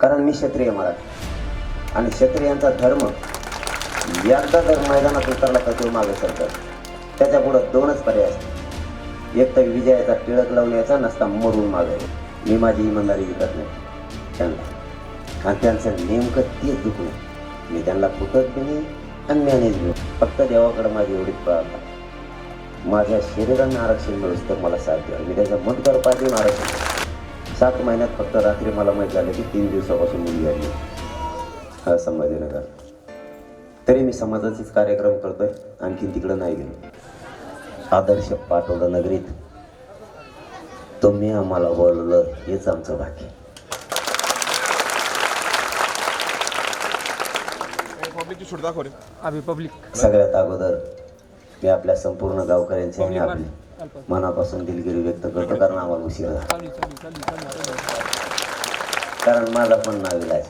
कारण मी क्षत्रिय मराठी. आणि क्षत्रियांचा धर्म एकदा जर मैदानात उतरला तर तो मागे सरतात त्याच्या पुढं दोनच पर्याय असतात एक तर विजयाचा टिळक लावण्याचा नसता मरून मागे. मी माझी इमानदारी विकत नाही. त्यांना. आणि त्यांचं नेमकं तेच दुखणं मी त्यांना फुटत बी नाही आणि मॅनेज बी फक्त देवाकडे माझी एवढी प्रार्थना माझ्या शरीरांना आरक्षण मिळूस तर मला साथ द्या. मी त्याच्या मतदार पाहिजे आरक्षण सात महिन्यात फक्त रात्री मला माहीत झालं की तीन दिवसापासून मुलगी आली. हा संभाजीनगर. तरी मी समाजाचेच कार्यक्रम करतोय आणखीन तिकडं नाही गेलो. आदर्श पाठवलं नगरीत तुम्ही आम्हाला बोलवलं हेच आमचं भाग्य. सगळ्यात अगोदर मी आपल्या संपूर्ण गावकऱ्यांची आणि आपली मनापासून दिलगिरी व्यक्त करतो कारण आम्हाला उशीर कारण माझा पण नाव इलाज.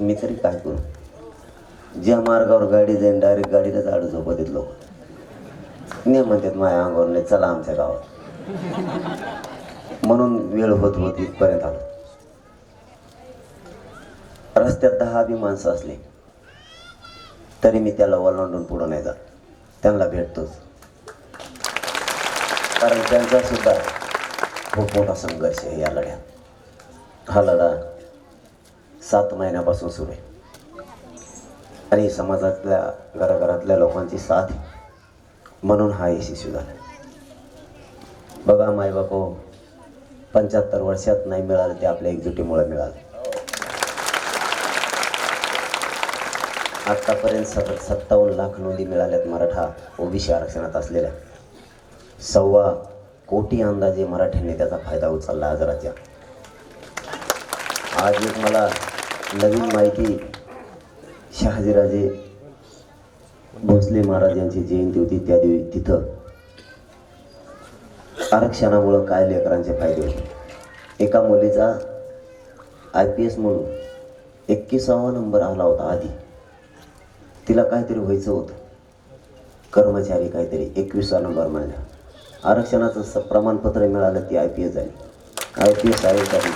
मी तरी काय करू? ज्या मार्गावर गाडी जाईन डायरेक्ट गाडीला झाड झोपत येत लोक. नाही म्हणतात माझ्या अंगावर नाही चला आमच्या गावात. म्हणून वेळ होत होत इथपर्यंत आलो. रस्त्यात दहा बी माणसं असली तरी मी त्याला ओलांडून पुढं नाही जात. त्यांना भेटतोच. कारण त्यांचा सुद्धा खूप मोठा संघर्ष आहे या लढ्यात. हा लढा सात महिन्यापासून सुरू आहे. आणि समाजातल्या घराघरातल्या लोकांची साथ म्हणून हा यशस्वी झाला. बघा मायबापो पंच्याहत्तर वर्षात नाही मिळालं ते आपल्या एकजुटीमुळे मिळालं. आत्तापर्यंत सत सत्तावन्न लाख नोंदी मिळाल्यात मराठा ओबीसी आरक्षणात असलेल्या. सव्वा कोटी अंदाजे मराठ्यांनी त्याचा फायदा उचलला आजाराच्या. आज एक मला नवीन माहिती शहाजीराजे भोसले महाराज यांची जयंती होती त्या दिवशी तिथं आरक्षणामुळं काय लेकरांचे फायदे होते? एका मुलीचा आय पी एस म्हणून एक्कीसावा नंबर आला होता आधी. तिला काहीतरी व्हायचं होतं. कर्मचारी काहीतरी एकविसा नंबर मिळाला आरक्षणाचं स प्रमाणपत्र मिळालं ती आय पी एस झाली. आय पी एस आय झाली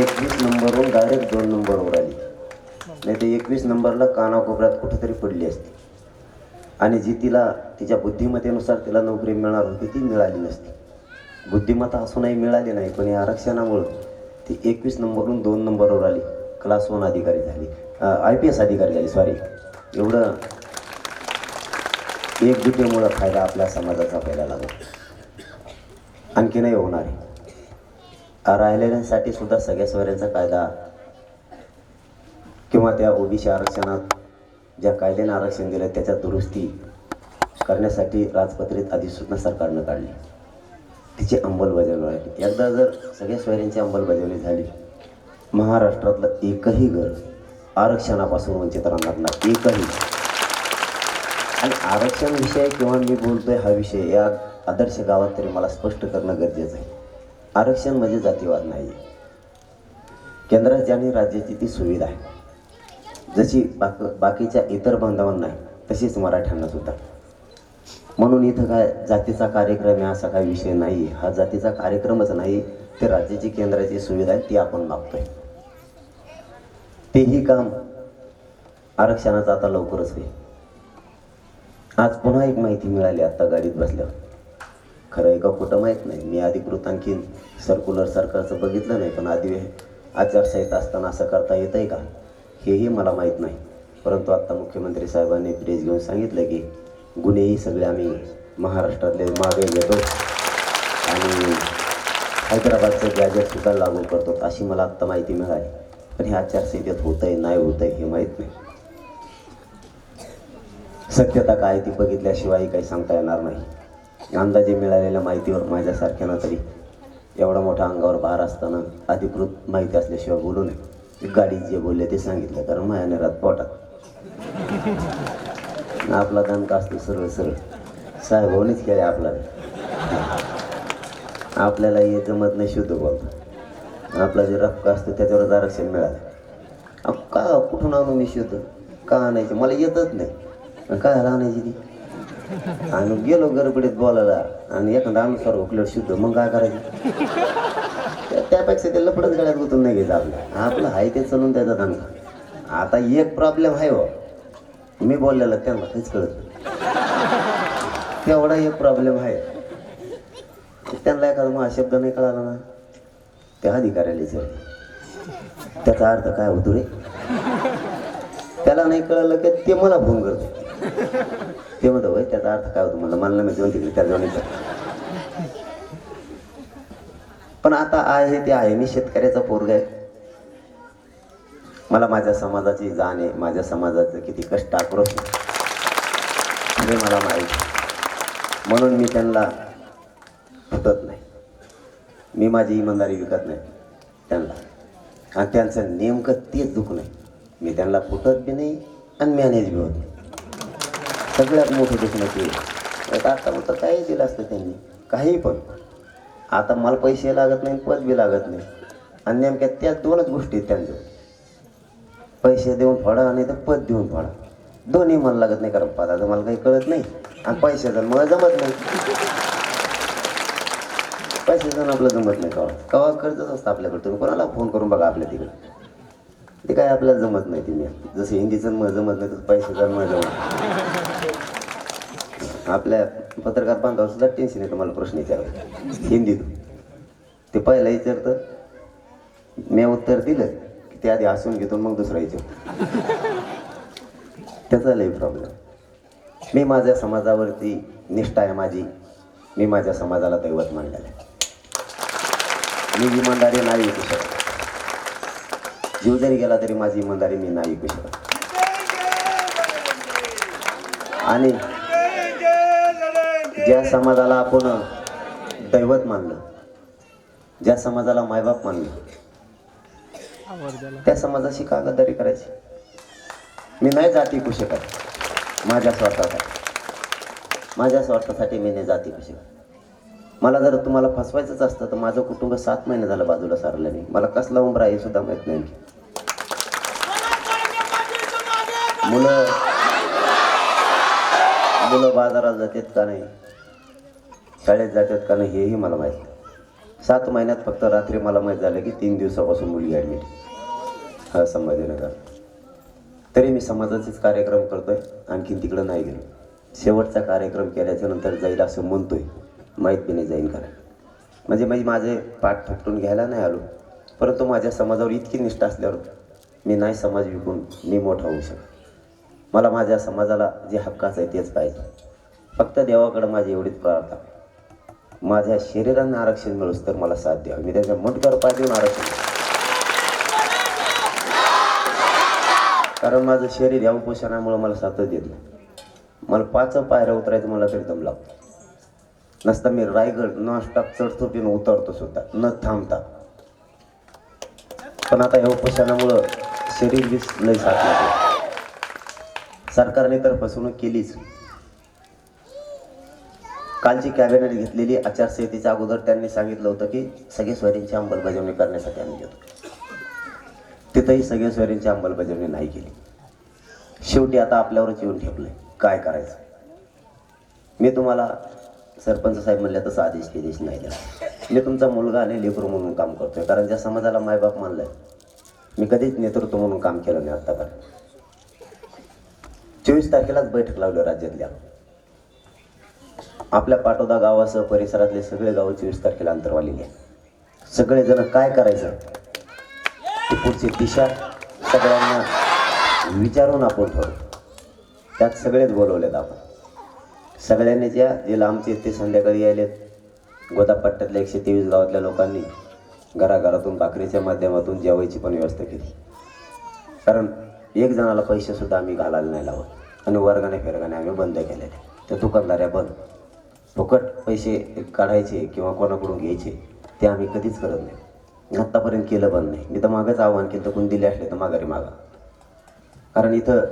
एकवीस नंबरवरून डायरेक्ट दोन नंबरवर आली. नाही तर एकवीस नंबरला कानाकोपऱ्यात कुठेतरी पडली असती. आणि जी तिला तिच्या बुद्धिमत्तेनुसार तिला नोकरी मिळणार होती ती मिळाली नसती. बुद्धिमत्ता असूनही मिळाली नाही पण या आरक्षणामुळं ती एकवीस नंबरवरून दोन नंबरवर आली. क्लास वन अधिकारी झाली. आय पी एस अधिकारी झाली सॉरी एवढं एकजुटीमुळं फायदा आपल्या समाजाचा व्हायला लागला आणखी नाही होणार आहे. राहिलेल्यांसाठी सुद्धा सगळ्या सोयऱ्यांचा कायदा किंवा त्या ओबीसी आरक्षणात ज्या कायद्याने आरक्षण दिलं त्याच्या दुरुस्ती करण्यासाठी राजपत्रित अधिसूचना सरकारनं काढली. तिची अंमलबजावणी एकदा जर सगळ्या सोयऱ्यांची अंमलबजावणी झाली महाराष्ट्रातलं एकही घर आरक्षणापासून वंचित राहणार नाही. एकही. आणि आरक्षण विषय किंवा मी बोलतोय हा विषय या आदर्श गावात तरी मला स्पष्ट करणं गरजेचं आहे. आरक्षण म्हणजे जातीवाद नाही. केंद्राची आणि राज्याची ती सुविधा आहे. जशी बाक बाकीच्या इतर बांधवांना आहे तशीच मराठ्यांना सुद्धा. म्हणून इथं काय जातीचा कार्यक्रम आहे असा काही विषय नाही हा जातीचा कार्यक्रमच नाही ते राज्याची केंद्राची सुविधा आहे ती आपण मागतोय. तेही काम आरक्षणाचं आता लवकरच होईल. आज पुन्हा एक माहिती मिळाली आत्ता गाडीत बसल्यावर. खरं आहे का कुठं माहीत नाही. मी अधिकृत आणखी सर्क्युलर सरकारचं बघितलं नाही पण आधी आचारसंहिता असताना असं करता येतं आहे का? हेही मला माहीत नाही. परंतु आत्ता मुख्यमंत्री साहेबांनी प्रेस घेऊन सांगितलं की गुन्हेही सगळे आम्ही महाराष्ट्रातले मागे घेतो आणि हैदराबादचं गॅजेटसुद्धा लागू करतो अशी मला आत्ता माहिती मिळाली. पण हे आचारसंहितेत होतं आहे नाही होतं आहे हे माहीत नाही. सत्यता काय ती बघितल्याशिवाय काही सांगता येणार नाही. अंदाजे मिळालेल्या माहितीवर माझ्यासारख्यानं तरी एवढा मोठा अंगावर भार असताना अधिकृत माहिती असल्याशिवाय बोलू नये. गाडीत जे बोलले ते सांगितलं कारण मायाने रात पोटात. आपला दणका असतो सरळ सरळ. साहेबांनीच केले आपला आपल्याला हे जमत नाही शुद्ध बोलतो. आपला जे रक्क असतो त्याच्यावरच आरक्षण मिळालं. का कुठून आणू मी शुद्ध? का आणायचं? मला येतच नाही. काय आणायची ती आणि गेलो गरबडीत बोलायला आणि एखादा अनुसार हुकलं शुद्ध मग काय करायचं? त्या- त्यापेक्षा ते लपडच गळ्यात गुतून नाही घ्यायचं आपलं. आपलं आहे ते चलून त्याचा धंदा. आता एक प्रॉब्लेम आहे हो. मी बोललेलं त्यांना काहीच कळत नाही. तेवढा एक प्रॉब्लेम आहे. त्यांना एखादा मग शब्द नाही कळाला ना त्या अधिकाऱ्याला विचार त्याचा अर्थ काय होतो रे? त्याला नाही कळलं की ते मला फोन करतो. ते म्हणतो होय त्याचा अर्थ काय होतो मला? मला मी जेवण तिकडे पण आता आहे ते आहे. मी शेतकऱ्याचा पोरग आहे. मला माझ्या समाजाची जाण आहे. माझ्या समाजाचं किती कष्ट आक्रोश हे मला माहीत म्हणून मी त्यांना फुटत नाही. मी माझी इमानदारी विकत नाही. त्यांना. आणि त्यांचं नेमकं तेच दुःख नाही. मी त्यांना फुटत बी नाही आणि मॅनेज बी होत नाही. सगळ्यात मोठं दुखणं ते आहे. आता म्हणतात काही दिलं असतं त्यांनी. काही पण. आता मला पैसे लागत नाही पद बी लागत नाही आणि नेमक्या त्या दोनच गोष्टी आहेत त्यांच्या. पैसे देऊन फाडा आणि तर पद देऊन फाडा. दोन्ही मला लागत नाही कारण पदाचं मला काही कळत नाही. आणि पैशाचं मला जमत नाही. पैशाचं आपलं जमत नाही. कवा? कवा कर्जच असतं आपल्याकडे. तुम्ही कोणाला फोन करून बघा आपल्या तिकडे. ते काय आपल्याला जमत नाही ती जसं हिंदीचं मग जमत नाही तसं पैशाचं मग जमत आपल्या पत्रकार बांधावर सुद्धा टेन्शन येतं मला प्रश्न विचारायला. हिंदीतून ते पहिला विचारतं मी उत्तर दिलं की ते आधी हसून घेतो मग दुसरा विचार त्याचा लई प्रॉब्लेम मी माझ्या समाजावरती निष्ठा आहे माझी. मी माझ्या समाजाला दैवत मानलेलं आहे. मी इमानदारी नाही विकू शकतो. जीव जरी गेला तरी माझी इमानदारी मी नाही विकू शकत. आणि ज्या समाजाला आपण दैवत मानलं ज्या समाजाला मायबाप मानलं त्या समाजाशी का गद्दारी करायची? मी नाही जाती कू शकत. माझ्या स्वार्थासाठी. माझ्या स्वार्थासाठी मी नाही जाती कू शकत. मला जर तुम्हाला फसवायचंच असतं तर माझं कुटुंब सात महिने झालं बाजूला सारलं नाही. मला कसला उमरा हे सुद्धा माहीत नाही. मुलं मुलं बाजारात जातात का नाही? शाळेत जातात का नाही हेही मला माहीत नाही. सात महिन्यात फक्त रात्री मला माहीत झालं की तीन दिवसापासून मुलगी ॲडमिट हा संभाजीनगर. तरी मी समाजाचेच कार्यक्रम करतोय आणखीन तिकडं नाही गेलो. शेवटचा कार्यक्रम केल्याच्यानंतर जाईल असं म्हणतोय. माहीत बी नाही जाईन कारण म्हणजे म्हणजे माझे पाठ थपटून घ्यायला नाही आलो परंतु माझ्या समाजावर इतकी निष्ठा असल्यावर मी नाही समाज विकून मी मोठा होऊ शकतो. मला माझ्या समाजाला जे हक्काचं आहे तेच पाहिजे. फक्त देवाकडं माझी एवढीच प्रार्थना. माझ्या शरीरांना आरक्षण मिळूस तर मला साथ द्यावं मी त्याच्या मुठभर पाठवून आरक्षण कारण माझं शरीर या उपोषणामुळे मला साथच देत नाही. मला पाच पायऱ्या उतरायचं मला तरी दम लागतो. नसता मी रायगड नॉनस्टॉप चढतो पिन उतरतो सुद्धा. न थांबता. पण आता या उपोषणामुळं शरीर बी लई साथ लागलं. सरकारने तर फसवणूक केलीच. कालची कॅबिनेट घेतलेली आचारसंहितेच्या अगोदर त्यांनी सांगितलं होतं की सगळे स्वयंची अंमलबजावणी करण्यासाठी आम्ही घेतो तिथंही सगळे स्वयंची अंमलबजावणी नाही केली. शेवटी आता आपल्यावरच येऊन ठेपलंय. काय करायचं? मी तुम्हाला सरपंच साहेब म्हणल्या तसं आदेश केदेश नाही दिला मी तुमचा मुलगा आणि लेकरू म्हणून काम करतोय. कारण ज्या समाजाला मायबाप मानलंय मी कधीच नेतृत्व म्हणून काम केलं नाही आत्तापर्यंत. चोवीस तारखेलाच बैठक लावली राज्यातल्या. आपल्या पाटोदा गावासह परिसरातले सगळे गाव चोवीस तारखेला अंतरवालेले. सगळेजण काय करायचं? ते पुढची दिशा सगळ्यांना विचारून आपण ठरवू. त्यात सगळेच बोलवलेत आपण. सगळ्यांनी ज्या जे लांबचे ते संध्याकाळी यायलेत. गोदापट्ट्यातल्या एकशे तेवीस गावातल्या लोकांनी घराघरातून भाकरीच्या माध्यमातून जेवायची पण व्यवस्था केली. कारण एक जणाला पैसेसुद्धा आम्ही घालायला नाही लावत. आणि वर्गाने फेरगाने आम्ही बंद केलेले. त्या दुकानदाऱ्या बंद फुकट पैसे काढायचे किंवा कोणाकडून घ्यायचे ते आम्ही कधीच करत नाही. आत्तापर्यंत केलं बंद नाही. मी तर मागंच आव्हान केलं तर कोणी दिले असले तर माघारी मागा. कारण इथं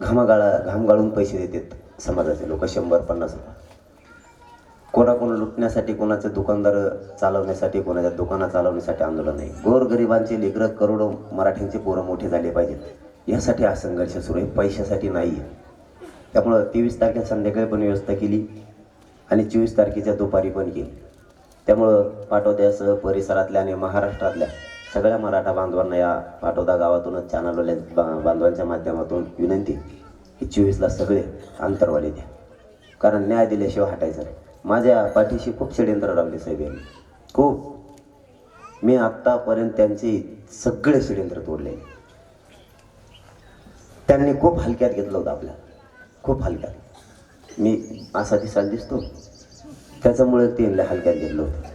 घामागाळा घाम गाळून पैसे देतात समाजाचे लोक शंभर पन्नास रुपये. कोणाकोण लुटण्यासाठी कोणाचं दुकानदार चालवण्यासाठी कोणाच्या दुकानं चालवण्यासाठी आंदोलन नाही गोरगरिबांचे लेकरं करोडो मराठ्यांचे पोरं मोठे झाले पाहिजेत. यासाठी हा संघर्ष सुरू आहे. पैशासाठी नाही आहे. त्यामुळं तेवीस तारखेला संध्याकाळी पण व्यवस्था केली आणि चोवीस तारखेच्या दुपारी पण केली. त्यामुळं पाटोद्यासह परिसरातल्या आणि महाराष्ट्रातल्या सगळ्या मराठा बांधवांना या पाटोदा गावातूनच चॅनलवाल्या बा- बांधवांच्या माध्यमातून विनंती की चोवीसला सगळे अंतरवाले द्या. कारण न्याय दिल्याशिवाय हटायचं नाही. माझ्या पाठीशी खूप षडयंत्र लावले साहेब यांनी. खूप. मी आत्तापर्यंत त्यांचे सगळे षडयंत्र तोडले. त्यांनी खूप हलक्यात घेतलं होतं आपल्या. खूप हलक्यात. मी असा दिसाल दिसतो. त्याच्यामुळे त्यांना हलक्यात घेतलं होतं.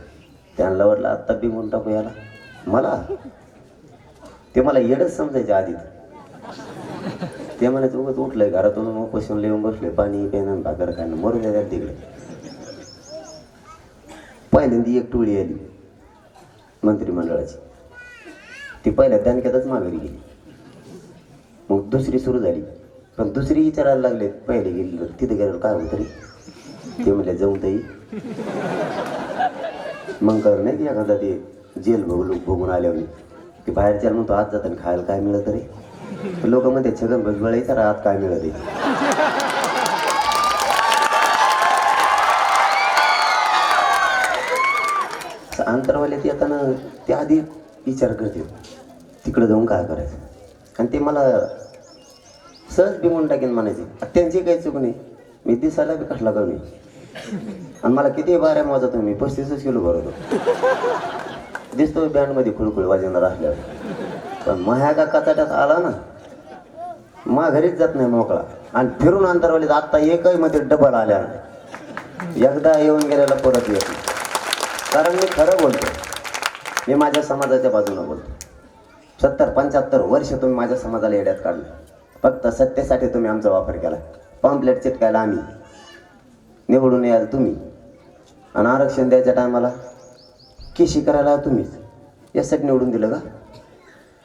त्यांना वाटलं आत्ता बी म्हणून टाकू याला. मला? ते मला येडच समजायचे आधी. ते म्हणायचं उगत उठलंय घरातून मग पशून येऊन बसले पाणी पेन भाकर खाणं मरू द्या तिकडे. पहिल्यांदी एक टोळी आली. मंत्रिमंडळाची. ती पहिल्या दानक्यातच माघारी गेली. मग दुसरी सुरू झाली. पण दुसरी विचारायला लागले पहिले गेली तिथे गेल्यावर काय होतं रे? ते म्हणले जाऊन ताई मग कर नाही की एखादा ते जेल बघू बघून आल्यावर? ते बाहेरच्या म्हणतो आज जाताना खायला काय मिळत रे? लोक म्हणते छगन भजबळ विचारा आज काय मिळत आहे अंतरवाले ते येताना ते आधी विचार करते. तिकडं जाऊन काय करायचं? आणि ते मला सहज बिमून टाकेन म्हणायचे. त्यांची काही चूक नाही. मी दिसायला बी कसला कमी आणि मला किती बाऱ्या मोजा तुम्ही पस्तीसच किलो भरतो दिसतो बँडमध्ये खुळखुळ वाजवणार असल्यावर पण माह्या का कचाट्यात आला ना? मा घरीच जात नाही मोकळा. आणि फिरून अंतरवालीत आत्ता एकही मध्ये डबल आल्या एकदा येऊन गेलेला परत येत. नाही कारण मी खरं बोलतो मी माझ्या समाजाच्या बाजूनं बोलतो सत्तर पंच्याहत्तर वर्ष तुम्ही माझ्या समाजाला येड्यात काढलं. फक्त सत्तेसाठी तुम्ही आमचा वापर केला. पॉम्पलेट चिटकायला आम्ही. निवडून याल तुम्ही. आणि आरक्षण द्यायच्या टायमाला केशी करायला तुम्हीच. यासाठी निवडून दिलं का?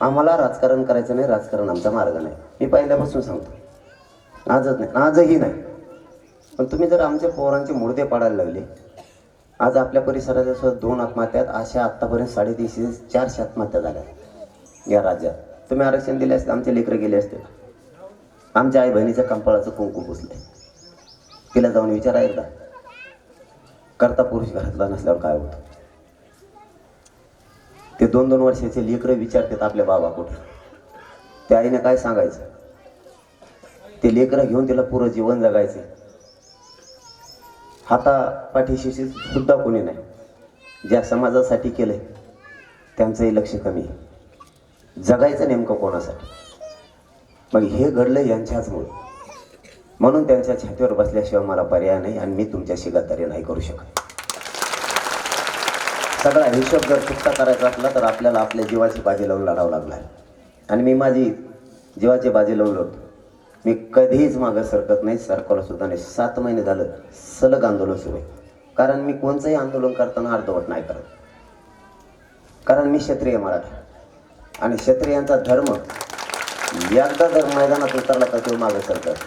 आम्हाला राजकारण करायचं नाही राजकारण आमचा मार्ग नाही. मी पहिल्यापासून सांगतो. आजच नाही आजही नाही. पण तुम्ही जर आमच्या पोरांचे मुडदे पाडायला लागले आज आपल्या परिसरात सुद्धा दोन आत्महत्यात अशा आत्तापर्यंत साडेतीनशे चारशे आत्महत्या झाल्या या राज्यात. तुम्ही आरक्षण दिले असते आमचे लेकरं गेले असते. आमच्या आई बहिणीच्या कंपाळाचं कुंकू पुसले. तिला जाऊन विचारा एकदा. करता पुरुष घरातला नसल्यावर काय होतं? ते दोन दोन वर्षाचे लेकरं विचारतात आपल्या बाबा कुठे? त्या आईने काय सांगायचं? ते लेकरं घेऊन तिला पुरं जीवन जगायचं. हातापाठीशी सुद्धा कोणी नाही. ज्या समाजासाठी केलंय त्यांचंही लक्ष कमी आहे. जगायचं नेमकं कोणासाठी? मग हे घडलं यांच्याचमुळे. म्हणून त्यांच्या छातीवर बसल्याशिवाय मला पर्याय नाही आणि मी तुमच्याशी गद्दारी नाही करू शकत. सगळा हिशोब जर चुकता करायचा असला तर आपल्याला आपल्या जीवाची बाजी लावून लढावं लागला आहे. आणि मी माझी जीवाची बाजी लावून लढतो. मी कधीच मागं सरकत नाही सरकारला सुद्धा नाही. सात महिने झालं सलग आंदोलन सुरू आहे. कारण मी कोणचंही आंदोलन करताना अर्धवट नाही करत. कारण मी क्षत्रिय मराठा. आणि क्षत्रियांचा धर्म एकदा जर मैदानात उतरला तर तो मागं सरकत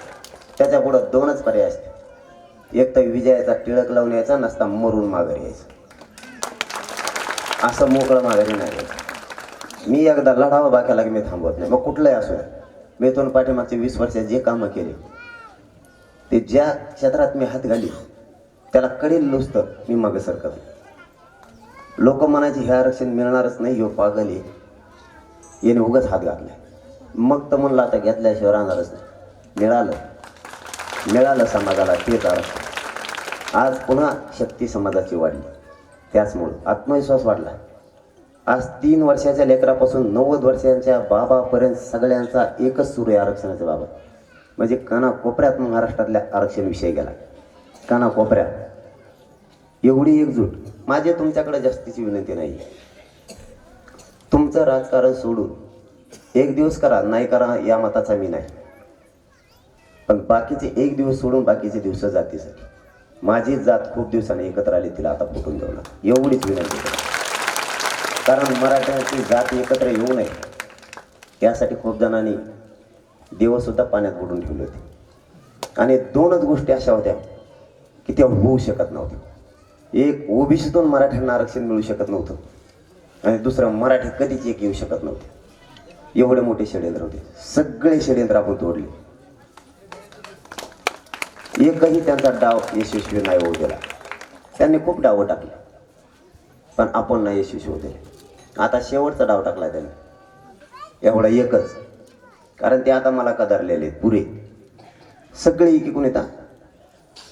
त्याच्या पुढं दोनच पर्याय असते एक तर विजयाचा टिळक लावून यायचा नसता मरून माघारी यायचं. असं मोकळं माघारी नाही यायचं. मी एकदा लढावा बाक्याला की मी थांबवत नाही. मग कुठलंही असू द्या. मी पाठीमागचे वीस वर्षात जे कामं केले ते ज्या क्षेत्रात मी हात घाली त्याला कडेल नुसतं मी मागं सरकत लोक म्हणायचे हे आरक्षण मिळणारच नाही हो पागल आहे. याने उगाच हात घातला मग तर म्हणलं आता घेतल्याशिवाय राहणारच नाही. मिळालं. मिळालं समाजाला तेच आरक्षण. आज पुन्हा शक्ती समाजाची वाढली. त्याचमुळं आत्मविश्वास वाढला. आज तीन वर्षाच्या लेकरापासून नव्वद वर्षांच्या बाबापर्यंत सगळ्यांचा एकच सुरू आहे आरक्षणाच्या बाबत. म्हणजे कानाकोपऱ्यात महाराष्ट्रातल्या आरक्षण विषय गेला. कानाकोपऱ्यात. एवढी एकजूट. माझे तुमच्याकडे जास्तीची विनंती नाही. तुमचं राजकारण सोडून एक दिवस करा नाही करा या मताचा मी नाही. पण बाकीचे एक दिवस सोडून बाकीचे दिवस जातीसाठी माझी जात खूप दिवसांनी एकत्र आली तिला आता फुटून देऊ ना एवढीच विनंती. करा कारण मराठ्यांची जात एकत्र येऊ नये. यासाठी खूप जणांनी देवसुद्धा पाण्यात बुडून ठेवले होते. आणि दोनच गोष्टी अशा होत्या की त्या होऊ शकत नव्हत्या. एक ओबीसीतून मराठ्यांना आरक्षण मिळू शकत नव्हतं. आणि दुसरं मराठी कधीच एक येऊ शकत नव्हते. एवढे मोठे षडयंत्र होते. सगळे षडयंत्र आपण तोडले. एकही त्यांचा डाव यशस्वी नाही होऊ दिला. त्यांनी खूप डावं टाकले. पण आपण नाही यशस्वी दिले. आता शेवटचा डाव टाकला त्याने. एवढा एकच. कारण ते आता मला कदारलेले आहेत पुरे. सगळे इकडून येतात.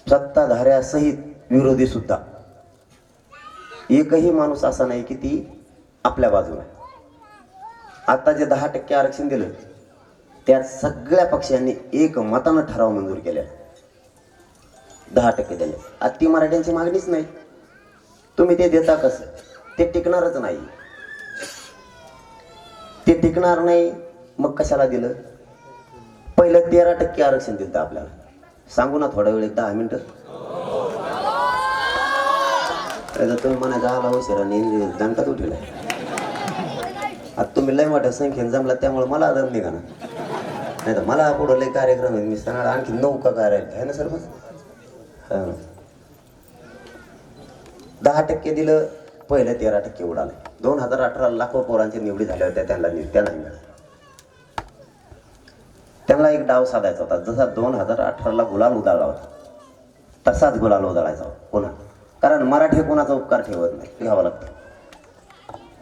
सत्ताधाऱ्यासहित विरोधी सुद्धा. एकही माणूस असा नाही की ती आपल्या बाजूला आता जे दहा टक्के आरक्षण दिलं त्यात सगळ्या पक्षांनी एक मतानं ठराव मंजूर केला दहा टक्के दिले. आता ती मराठ्यांची मागणीच नाही. तुम्ही ते देता कसं? ते टिकणारच नाही. ते टिकणार नाही. मग कशाला दिलं? पहिलं तेरा टक्के आरक्षण दिलं आपल्याला. सांगू ना थोडा वेळ एक दहा मिनिटं. त्याचा तुम्ही म्हणायचा आला हो उशिराने दंटात उठवला आता तुम्ही लय मोठ्या संख्येने जमला त्यामुळे मला आदर निघा ना नाही तर मला पुढं लय कार्यक्रम आहे मी सांगणार आणखी नऊ का काय आहे ना सर मग हां. दहा टक्के दिलं पहिलं तेरा टक्के उडालं. दोन हजार अठरा लाखो पोरांच्या निवडी झाल्या होत्या त्यांना नियुक्त्या नाही मिळालं त्यांना एक डाव साधायचा होता. जसा दोन हजार अठराला गुलाल उधळला होता तसाच गुलाल उधळायचा होता पुन्हा. कारण मराठी कोणाचा उपकार ठेवत नाही घ्यावा लागतं.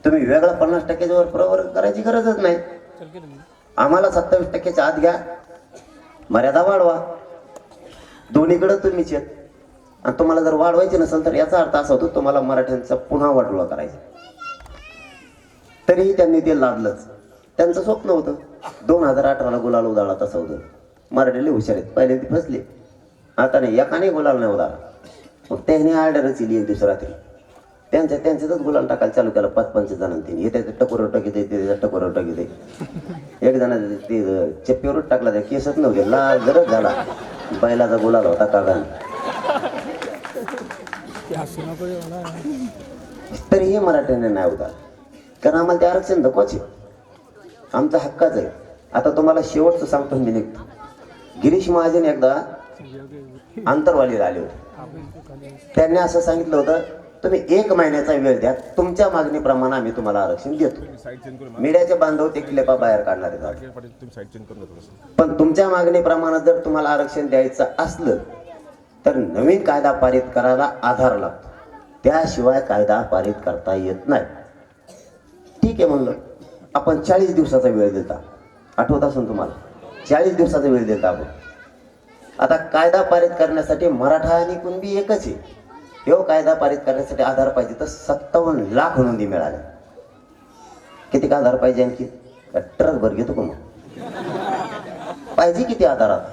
तुम्ही वेगळा पन्नास टक्क्याच्या वर प्रवर करायची गरजच नाही. आम्हाला सत्तावीस टक्क्याच्या आत घ्या मर्यादा वाढवा. दोन्हीकडं तुम्हीच आहेत आणि तुम्हाला जर वाढवायचे नसेल तर याचा अर्थ असा होतो तुम्हाला मराठ्यांचा पुन्हा वाढवला करायचा. तरीही त्यांनी ते लादलंच. त्यांचं स्वप्न होतं. दोन हजार अठराला गुलाल उदाळा तसं होतं मराठीले हुशार आहेत. पहिले ते फसले. आता नाही. एकाने गुलाल नाही उदाळा मग त्यांनी आर्डरच इली एक दिवस रात्री. त्यांच्या त्यांच्यातच गुलाल टाकायला चालू केलं. पाच पंच जणांनी. हे त्याचं टकोर टाकी दे ते टकोर टाकी दे एक जण ते चप्पीवरच टाकला त्या केसच नव्हते. लाल जरच झाला. बैलाचा गुलाल होता कागान तरीही मराठ्याने नाही होता कारण आम्हाला ते आरक्षण नकोच आहे आमचा हक्काच आहे. आता तुम्हाला शेवटचं सांगतो मी निघतो. गिरीश महाजन एकदा आंतरवालीला आले होते. त्यांनी असं सांगितलं होतं तुम्ही एक महिन्याचा वेळ द्या तुमच्या मागणीप्रमाणे आम्ही तुम्हाला आरक्षण देतो. मीडियाचे बांधव ते क्लेपा बाहेर काढणार पण तुमच्या मागणीप्रमाणे जर तुम्हाला आरक्षण द्यायचं असलं तर नवीन कायदा पारित करायला आधार लागतो. त्याशिवाय कायदा पारित करता येत नाही. ठीक आहे म्हणलं. आपण चाळीस दिवसाचा वेळ देता. आठवत असून तुम्हाला? चाळीस दिवसाचा वेळ देता आपण. आता कायदा पारित करण्यासाठी मराठा आणि कुणबी एकच आहे. ह्यो कायदा पारित करण्यासाठी आधार पाहिजे तर सत्तावन्न लाख नोंदी मिळाल्या. किती आधार पाहिजे आणखी? ट्रक भर घेतो का मग? पाहिजे किती आधार आता?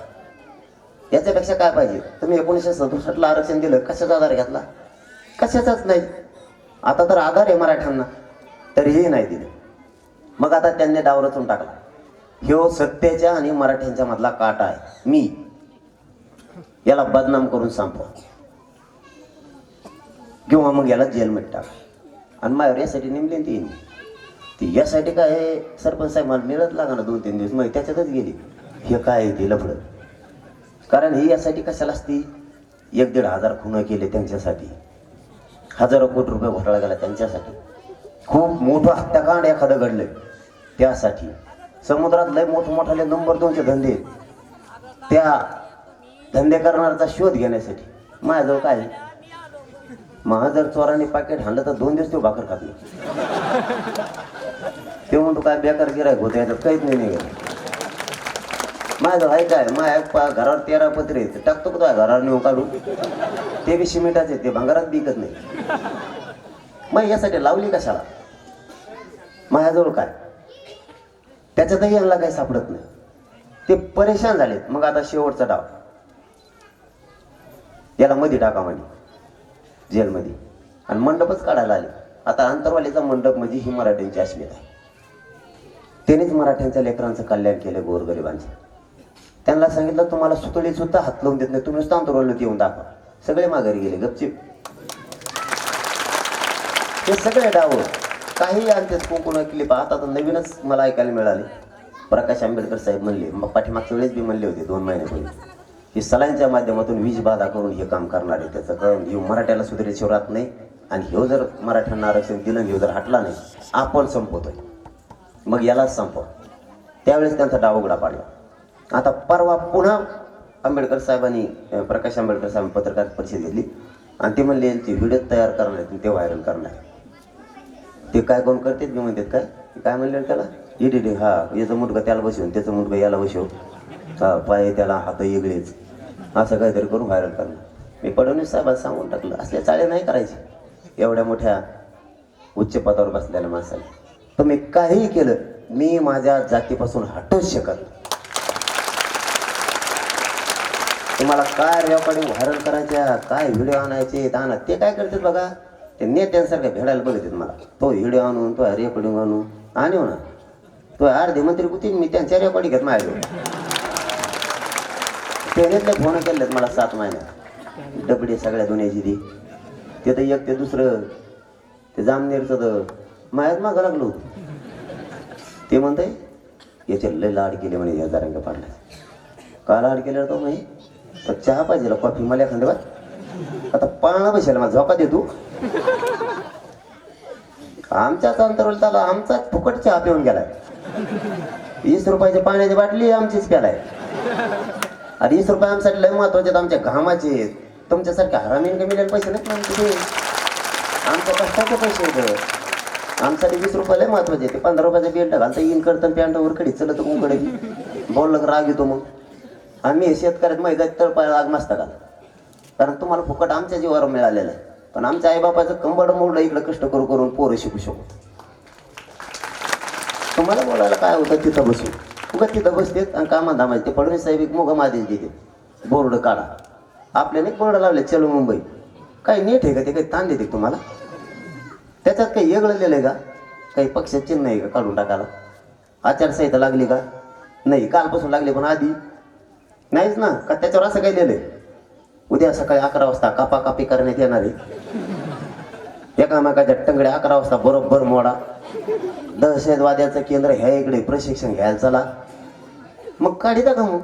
याच्यापेक्षा काय पाहिजे? तुम्ही एकोणीसशे सदुसष्टला आरक्षण दिलं कशाचा आधार घेतला? कशाचाच नाही. आता तर आधार आहे मराठ्यांना. तरीही नाही दिले. मग आता त्यांनी डाव रचून टाकला. ह्यो सत्तेच्या आणि मराठ्यांच्या मधला काटा आहे. मी याला बदनाम करून संपवा किंवा मग याला जेलमध्ये टाका. आणि माझ्यावर यासाठी नेमली ती. ती यासाठी काय आहे, सरपंच साहेब मला मिळत लागा ना दोन तीन दिवस? मग त्याच्यातच गेली. हे काय आहे ते लफडं? कारण ही यासाठी कशाला असती? एक दीड हजार खुणं केले त्यांच्यासाठी. हजारो कोटी रुपये घोटाळा गेला त्यांच्यासाठी. खूप मोठं हत्याकांड एखादं घडलंय. त्यासाठी. समुद्रात लय मोठमोठाले नंबर दोनचे धंदे त्या धंदे करणाऱ्याचा शोध घेण्यासाठी. माझ्याजवळ काय आहे? जर चोराने पाकिट हाणलं तर दोन दिवस तो भाकर खात नाही. ते म्हणतो काय बेकार गिरायक होतं याच्यात काहीच नाही निघत माझं आहे काय? माझ्या पा घरावर तेरा पत्रे आहेत. टाकतो का घरावर नेऊन काढून ते बी सिमेंटाचे ते भांगारात बिकत नाही. मग यासाठी लावली कशाला माझ्याजवळ काय? त्याच्यातही यांना काही सापडत नाही. ते परेशान झालेत. मग आता शेवटचा डाव. याला मध्ये टाका म्हणे. जेलमध्ये. आणि मंडपच काढायला आले. आता अंतरवालीचा मंडप म्हणजे ही मराठ्यांची अस्मिता आहे. त्यांनीच मराठ्यांच्या लेकरांचं कल्याण केलं गोरगरिबांचं. त्यांना सांगितलं तुम्हाला सुतळी सुद्धा हात लावून देत नाही. तुम्ही नुसतं अंतरवालीत येऊन दाखवा. सगळे माघारी गेले. गपचिप. हे सगळे डावं. काही आणते कोकण क्लिप आता तर नवीनच मला ऐकायला मिळाले. प्रकाश आंबेडकर साहेब म्हणले मग पाठीमागच्या वेळेस बी म्हणले होते दोन महिन्यापूर्वी की सलांच्या माध्यमातून वीज बाधा करून हे काम करणार आहे त्याचं कारण हे मराठ्याला सुधारेशिवाय राहत नाही आणि ह्यो जर मराठ्यांना आरक्षण दिलं आणि ह्यो जर हटला नाही आपण संपवतोय. मग यालाच संपव. त्यावेळेस त्यांचा डाव उघडा पाडला. आता परवा पुन्हा आंबेडकर साहेबांनी प्रकाश आंबेडकर साहेबांनी पत्रकार परिषद घेतली. आणि ते म्हणले ते व्हिडिओ तयार करणार आहेत आणि ते व्हायरल करणार आहे ते काय कोण करतात मी म्हणतात काय काय म्हणले त्याला? एडिटिंग हा याचं मुलगा त्याला बसवून त्याचं मुलगा याला बसव हा पाय त्याला हात वेगळेच असं काहीतरी करून व्हायरल करणं मी फडणवीस साहेबांना सांगून टाकलं. असल्या चाळे नाही करायचे एवढ्या मोठ्या उच्च पदावर बसलेल्या माणसाला. तुम्ही काहीही केलं मी माझ्या जातीपासून हटूच शकत तुम्हाला काय रेकॉर्डिंग व्हायरल करायच्या काय व्हिडिओ आणायचे आणा ते काय करतात बघा? ते नेत्यांसारखं भेडायला बघतात मला. तो व्हिडिओ आणून तो रेकॉर्डिंग आणून. आणू हो ना तो अर्धे मंत्री कुठे मी त्यांच्या रेकॉर्डिंग घेत माझ्या त्यानेतले फोन केलेत मला सात महिन्यात. डबडी सगळ्या दुनियाची ती. ते तर एक ते दुसरं ते जामनेरचं तर मायात मागं लागलो होतं. ते म्हणतंय याचे लय लाड केले म्हणे या जरांगा पाडला का लाड केले तो म्हणे तर चहा पाहिजे कॉफी मला एखाद्या बात आता पाळणा बसेल मला झोपा दे तू आमच्याच अंतरवल त्याला आमचाच फुकट चहा पिऊन गेलाय. वीस रुपयाची पाण्याची बाटली आमचीच प्यालाय. आणि वीस रुपये आमच्यासाठी लय महत्त्वाचे आहेत, आमच्या घामाचे आहेत. तुमच्यासारखे हरामीन मिळेल पैसे नाहीत ना आमचे आमच्या कष्टाचे पैसे आहेत. आमच्यासाठी वीस रुपये लय महत्त्वाचे ते पंधरा रुपयाचा पेंट घालता येईन करतं पॅन्ट वर चलत उकडे बोललं राग येतो मग. आम्ही हे शेतकऱ्यात मैदात तळपायला राग नसता का कारण तुम्हाला फुकट आमच्या जीवावर मिळालेलं आहे. पण आमच्या आईबापाचं कंबड मोडलं इकडं कष्ट करू करून पोरं शिकू शकतो तुम्हाला बोलायला काय होतं? तिथं बसून. उगा तिथं बसतेत आणि कामा ते फडणवीस साहेब एक मोगा आदेश देते. बोर्ड काढा. आपल्याने बोर्ड लावले चलो मुंबई. काही नीट आहे का ते? काही ताण देते तुम्हाला? त्याच्यात काही वेगळं आहे का? काही पक्षात चिन्ह आहे का काढून टाकायला? आचारसंहिता लागली का? नाही कालपासून लागली पण आधी. नाहीच ना? का त्याच्यावर असं काही लिहिलं आहे उद्या सकाळी अकरा वाजता कापाकापी करण्यात येणार आहे. एकामेकाच्या टंगड्या अकरा वाजता बरोबर मोडा. दहशतवाद्याचं केंद्र ह्या इकडे प्रशिक्षण घ्यायला चला. मग काढिता का मग.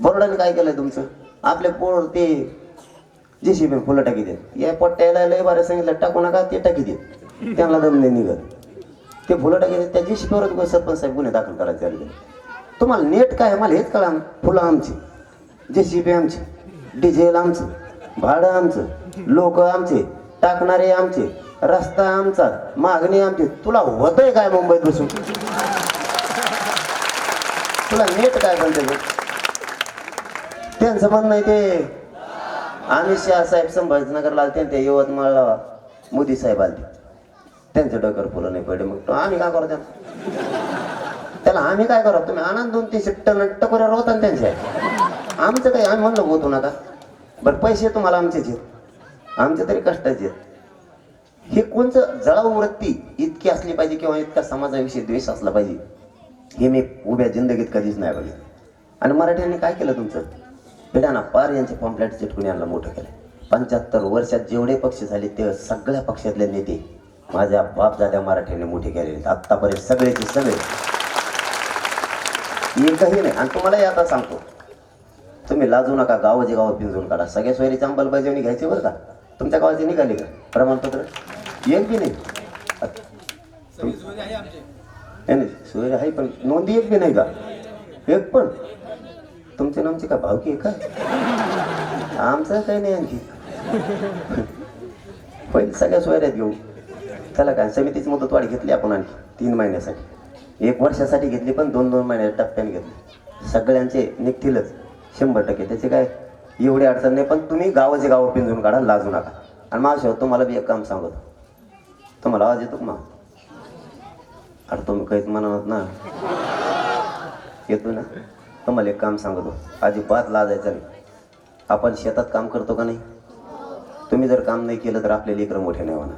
बोर्डाने काय केलंय तुमचं? आपले पोर ते जे सी बी फुलं टाकी देत. या पट्ट्याला लय बारे सांगितलं टाकू नका ते टाकी देत. त्यांना दम नाही निघत. ते फुलं टाकी देत. त्या जे सी सरपंच साहेब गुन्हे दाखल करायचे तुम्हाला नेट काय मला हेच कळा फुलं आमची. जे सी बी आमची डिझेल आमचं भाडं आमचं लोक आमचे टाकणारे आमचे रस्ता आमचा मागणी आमची. तुला होतंय काय मुंबईत बसून? तुला नेट काय बनते त्यांचं म्हणणं आहे ते आम्ही शहा साहेब संभाजीनगरला आले आणि ते यवतमाळला मोदी साहेब आले त्यांचं डोकर फुलं नाही पडले. मग तो आम्ही काय करू त्यांना? त्याला आम्ही काय करू? तुम्ही आनंद दोन तीनशे टन टकोऱ्यावर होता ना त्यांच्या. आमचं काही आम्ही म्हणलं होतो नका. बरं पैसे तुम्हाला आमचेच आहेत आमचे तरी कष्टाचे आहेत. हे कोणचं जळाऊ वृत्ती इतकी असली पाहिजे किंवा इतका समाजाविषयी द्वेष असला पाहिजे हे मी उभ्या जिंदगीत कधीच नाही बघितलं. आणि मराठ्यांनी काय केलं तुमचं? पिढ्याना पार यांचे पॉम्प्लेट चिटकून यांना मोठं केलं. पंच्याहत्तर वर्षात जेवढे पक्ष झाले ते सगळ्या पक्षातले नेते माझ्या बापजाद्या मराठ्यांनी मोठे केलेले आत्तापर्यंत सगळेचे सगळे. एकही नाही. आणि तुम्हालाही आता सांगतो तुम्ही लाजू नका गावाचे गाव पिंजून काढा. सगळ्या सोयरीची अंमलबजावणी घ्यायची बरं का? तुमच्या गावाची निघाली का? प्रमाणपत्र? एक बी नाही? नाही सोयरी आहे पण नोंदी एक बी नाही का? एक पण. तुमचे नामची का भावकी आहे का? आमचं काही नाही आणखी. पहिले सगळ्या सोयऱ्यात घेऊ त्याला काय समितीची मुदतवाढ घेतली आपण आणखी तीन महिन्यासाठी. एक वर्षासाठी घेतली पण दोन दोन महिन्या टप्प्याने घेतली. सगळ्यांचे निघतीलच. शंभर टक्के. त्याचे काय एवढी अडचण नाही पण तुम्ही गावाचे गाव पिंजून काढा लाजू नका. आणि माझ्या तुम्हाला बी एक काम सांगतो. तुम्हाला आवाज येतो मग? अरे तुम्ही काहीच म्हणत ना. येतो ना. तुम्हाला एक काम सांगतो. अजिबात लाजायचं नाही. आपण शेतात काम करतो का नाही? तुम्ही जर काम नाही केलं तर आपले लेकरं मोठे नाही होणार.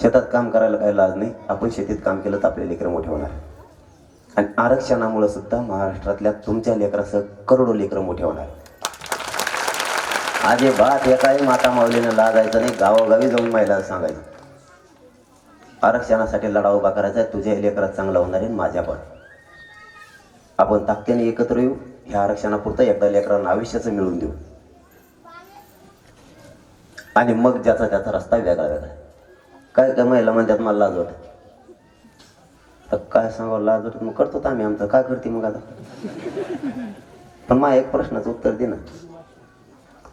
शेतात काम करायला काही लाज नाही. आपण शेतीत काम केलं तर आपले लेकरं मोठे होणार. आणि आरक्षणामुळे सुद्धा महाराष्ट्रातल्या तुमच्या लेकरासह करोडो लेकरं मोठे होणार. अजिबात एकाही माता माऊलीनं लाजायचं नाही गावोगावी जाऊन महिला सांगायचं. आरक्षणासाठी लढा उभा करायचा आहे तुझ्या लेकरात चांगला होणार आहे माझ्या पण. आपण ताकदीने एकत्र येऊ ह्या आरक्षणापुरतं एकदा लेकरांना आयुष्याचं मिळवून देऊ. आणि मग ज्याचा त्याचा रस्ता वेगळा वेगळा काय काय महिला म्हणतात मला लाज वाटत. तर काय सांगावं लाज वाटत मग करतो तर आम्ही आमचं. काय करते मग आता? पण मा एक प्रश्नाचं उत्तर दे ना.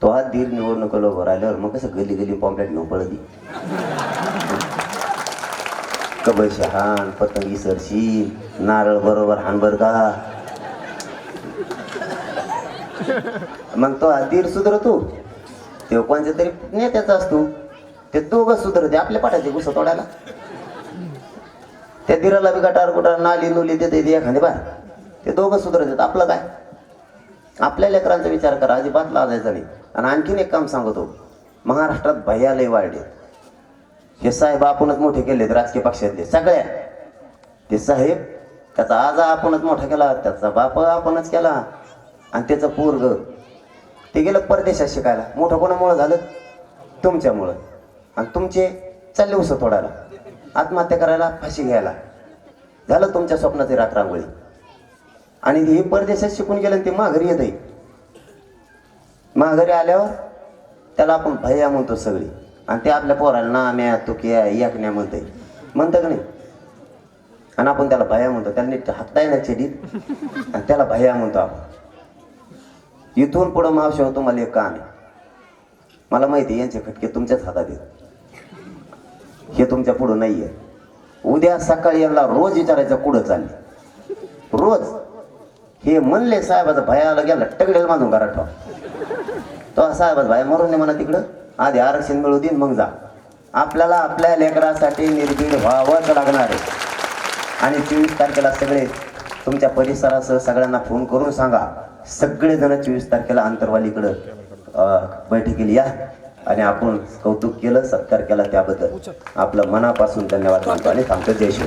तो आज धीर निवडणुकीला उभं राहिल्यावर मग कसं गली गली पॉम्पलेट घेऊन पळती? कबल शहाण पतंगी सरशी नारळ बरोबर हानबर का मग तो धीर सुधरतो. ते कोणत्या तरी नेत्याचा असतो. ते दोघं सुधरते. आपल्या पाठाचे गुस्सा तोडायला. त्या धीराला बी गटार गुटार नाली नुली देते ते एखादी बार. ते दोघं सुधरतात आपलं काय? आपल्या लेकरांचा विचार करा. अजिबात लाजायचा नाही. आणि आणखीन एक काम सांगतो. महाराष्ट्रात भयालय वाढले हे साहेब आपणच मोठे केलेत राजकीय पक्षातले. सगळ्या. ते साहेब त्याचा आजा आपणच मोठा केला त्याचा बाप आपणच केला. आणि त्याचं पोरग. ते गेलं परदेशात शिकायला. मोठं कोणामुळं झालं? तुमच्यामुळं. आणि तुमचे चालले उसं तोडायला. आत्महत्या करायला फाशी घ्यायला. झालं तुमच्या स्वप्नाची रात्रांगोळी आणि हे परदेशात शिकून गेलं ते माघारी येत माघारी आल्यावर त्याला आपण भैया म्हणतो सगळी. आणि ते आपल्या पोराला नाम्या तुकिया याकण्या म्हणतंय. म्हणतं का नाही? आणि आपण त्याला भया म्हणतो. त्याला नीट हाताय ना छेडीत आणि त्याला भया म्हणतो आपण. इथून पुढं मावशी मला एक काम आहे. मला माहिती आहे, यांचे खटके तुमच्याच हातात येत हे तुमच्या पुढं नाही आहे उद्या सकाळी यांना रोज विचारायचं कुठं चालले? रोज. हे म्हणले साहेबाचा भयाला गेला टगडेल बांधून घरात ठेवा तो साहेबाचा भाया मरून म्हणा तिकडं. आधी आरक्षण मिळू देईन मग जा. आपल्याला आपल्या लेकरासाठी निर्भीड व्हावंच लागणार आहे. आणि चोवीस तारखेला सगळे तुमच्या परिसरासह सगळ्यांना फोन करून सांगा. सगळेजण चोवीस तारखेला अंतरवालीकडं अं, बैठकीला या. आणि आपण कौतुक केलं सत्कार केला त्याबद्दल. आपलं मनापासून धन्यवाद मानतो आणि थांबतो. जय शिव.